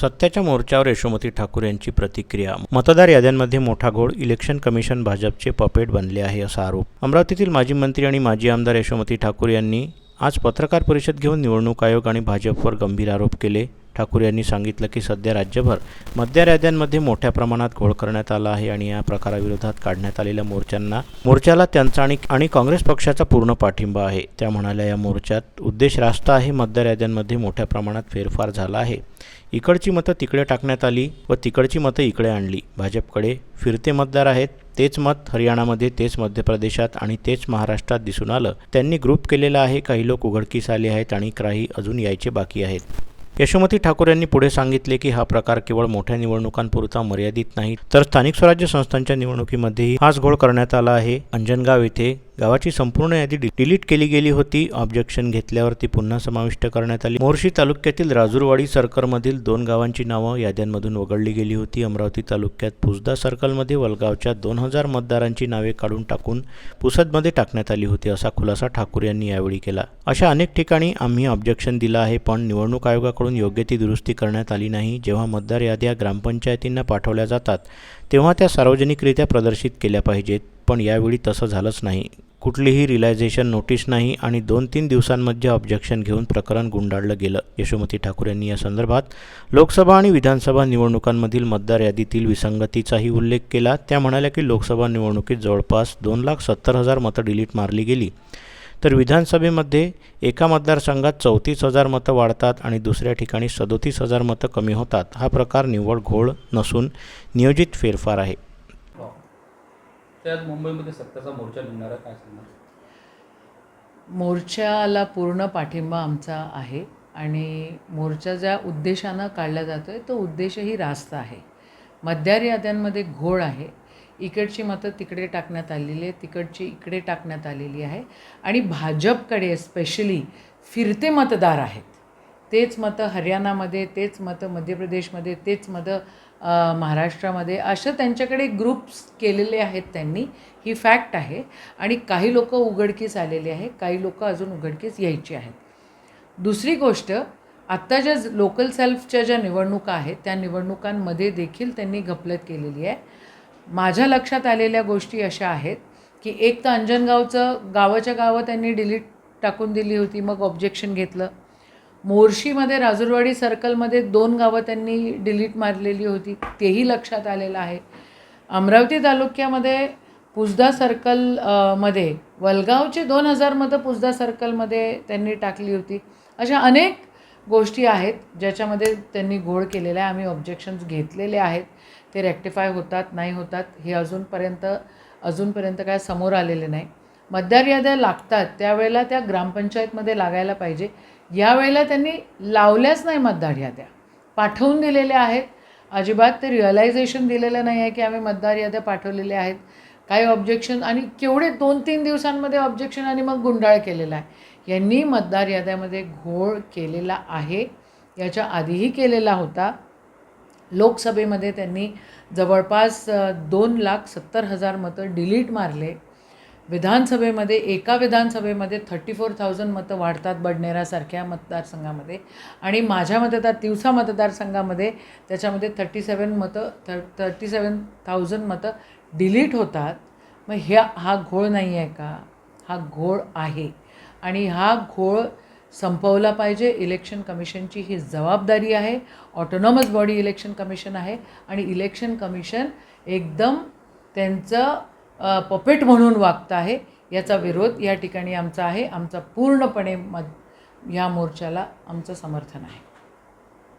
सत्याच्या मोर्चावर यशोमती ठाकूर यांची प्रतिक्रिया. मतदार याद्यांमध्ये मोठा घोळ इलेक्शन कमिशन भाजपचे पपेट बनले आहे असा आरोप. अमरावतीतील माजी मंत्री आणि माजी आमदार यशोमती ठाकूर यांनी आज पत्रकार परिषद घेऊन निवडणूक आयोग आणि भाजपवर गंभीर आरोप केले. ठाकूर यांनी सांगितलं की सध्या राज्यभर मतदार मोठ्या प्रमाणात घोळ करण्यात आला आहे आणि या प्रकाराविरोधात काढण्यात आलेल्या मोर्चांना मोर्चाला त्यांचा आणि आणि काँग्रेस पक्षाचा पूर्ण पाठिंबा आहे. त्या म्हणाल्या या मोर्चात उद्देश रास्त आहे मतदार मोठ्या प्रमाणात फेरफार झाला आहे. इकडची मतं तिकडे टाकण्यात आली व तिकडची मतं इकडे आणली. भाजपकडे फिरते मतदार आहेत तेच मत हरियाणामध्ये तेच मध्य प्रदेशात आणि तेच महाराष्ट्रात दिसून आलं. त्यांनी ग्रुप केलेला आहे काही लोक उघडकीस आले आहेत आणि काही अजून यायचे बाकी आहेत. यशोमती ठाकूर यांनी पुढे सांगितले की हा प्रकार केवळ मोठ्या निवडणुकांपुरता मर्यादित नाही तर स्थानिक स्वराज्य संस्थांच्या निवडणुकीमध्येही हाच घोळ करण्यात आला आहे. अंजनगाव येथे गावाची संपूर्ण यादी डिलीट केली गेली होती. ऑब्जेक्शन घेतल्यावर ती पुन्हा समाविष्ट करण्यात आली. मोर्शी तालुक्यातील राजूरवाडी सर्कलमधील दोन गावांची नावं याद्यांमधून वगळली गेली होती. अमरावती तालुक्यात पुसदा सर्कलमध्ये वलगावच्या दोन हजार मतदारांची नावे काढून टाकून पुसदमध्ये टाकण्यात आली होती असा खुलासा ठाकूर यांनी यावेळी केला. अशा अनेक ठिकाणी आम्ही ऑब्जेक्शन दिलं आहे पण निवडणूक आयोगाकडून योग्य ती दुरुस्ती करण्यात आली नाही. जेव्हा मतदार याद्या ग्रामपंचायतींना पाठवल्या जातात तेव्हा त्या सार्वजनिकरित्या प्रदर्शित केल्या पाहिजेत पण यावेळी तसं झालंच नाही. कुठलीही रिलायझेशन नोटीस नाही आणि दोन तीन दिवसांमध्ये ऑब्जेक्शन घेऊन प्रकरण गुंडाळलं गेलं. यशोमती ठाकूर यांनी या संदर्भात लोकसभा आणि विधानसभा निवडणुकांमधील मतदार यादीतील विसंगतीचाही उल्लेख केला. त्या म्हणाल्या की लोकसभा निवडणुकीत जवळपास दोन लाख सत्तर हजार मतं डिलीट मारली गेली. तर विधानसभेमध्ये एका मतदारसंघात चौतीस हजार मतं वाढतात आणि दुसऱ्या ठिकाणी सदोतीस हजार मतं कमी होतात. हा प्रकार निव्वळ घोळ नसून नियोजित फेरफार आहे. त्यात मुंबईमध्ये सत्ताचा मोर्चा निघणार काय सांगणार? मोर्चाला पूर्ण पाठिंबा आमचा आहे आणि मोर्चा ज्या उद्देशानं काढला जातो आहे तो उद्देशही रास्त आहे. मध्यार याद्यांमध्ये घोळ आहे. इकडची मतं तिकडे टाकण्यात आलेली आहे तिकडची इकडे टाकण्यात आलेली आहे. आणि भाजपकडे स्पेशली फिरते मतदार आहेत. तेच मतं हरियाणामध्ये तेच मतं मध्य प्रदेशमध्ये तेच मतं महाराष्ट्रामध्ये असं त्यांच्याकडे ग्रुप्स केलेले आहेत त्यांनी. ही फॅक्ट आहे. आणि काही लोक उघडकीस आलेली आहे काही लोक अजून उघडकीस यायची आहेत. दुसरी गोष्ट आत्ता ज्या लोकल सेल्फच्या ज्या निवडणुका आहेत त्या निवडणुकांमध्ये देखील त्यांनी घपलत केलेली आहे. माझ्या लक्षात आलेल्या गोष्टी अशा आहेत की एक तर अंजनगावचं गावाच्या गावं त्यांनी डिलीट टाकून दिली होती मग ऑब्जेक्शन घेतलं. मोर्शीमध्ये राजूरवाडी सर्कलमध्ये दोन गावं त्यांनी डिलीट मारलेली होती. तेही लक्षात आलेलं आहे. अमरावती तालुक्यामध्ये पुसदा सर्कलमध्ये वलगावचे दोन हजार मतं पुसदा सर्कलमध्ये त्यांनी टाकली होती. अशा अनेक गोष्टी आहेत ज्याच्यामध्ये त्यांनी घोळ केलेला आहे. आम्ही ऑब्जेक्शन्स घेतलेले आहेत. ते रेक्टिफाय होतात नाही होतात हे अजूनपर्यंत अजूनपर्यंत काय समोर आलेले नाही. मतदार याद्या लागतात त्यावेळेला त्या ग्रामपंचायतमध्ये लागायला पाहिजे. यावेळेला त्यांनी लावल्याच नाही मतदार याद्या पाठवून दिलेल्या आहेत. अजिबात ते रिअलायझेशन दिलेलं नाही आहे की आम्ही मतदार याद्या पाठवलेल्या आहेत. काही ऑब्जेक्शन आणि केवढे दोन तीन दिवसांमध्ये ऑब्जेक्शन आणि मग गुंडाळ केलेला आहे. यांनी मतदार याद्यामध्ये घोळ केलेला आहे. याच्या आधीही केलेला होता. लोकसभेमध्ये त्यांनी जवळपास दोन लाख सत्तर हजार मतं डिलीट मारले. विधानसभेमध्ये एका विधानसभेमध्ये थर्टी फोर थाउजंड मतं वाढतात बडनेरासारख्या मतदारसंघामध्ये आणि माझ्या मतदार तिवसा मतदारसंघामध्ये त्याच्यामध्ये थर्टी सेवन मतं थ थर्टी सेवन थाउजंड मतं डिलीट होतात. मग ह्या हा घोळ नाही आहे का? हा घोळ आहे. आणि हा घोळ संपवला पाहिजे. इलेक्शन कमिशनची ही जबाबदारी आहे. ऑटोनॉमस बॉडी इलेक्शन कमिशन आहे. आणि इलेक्शन कमिशन एकदम त्यांचं पपेट म्हणून वागतं आहे. याचा विरोध या ठिकाणी आमचा आहे. आमचा पूर्णपणे मत ह्या मोर्चाला आमचं समर्थन आहे.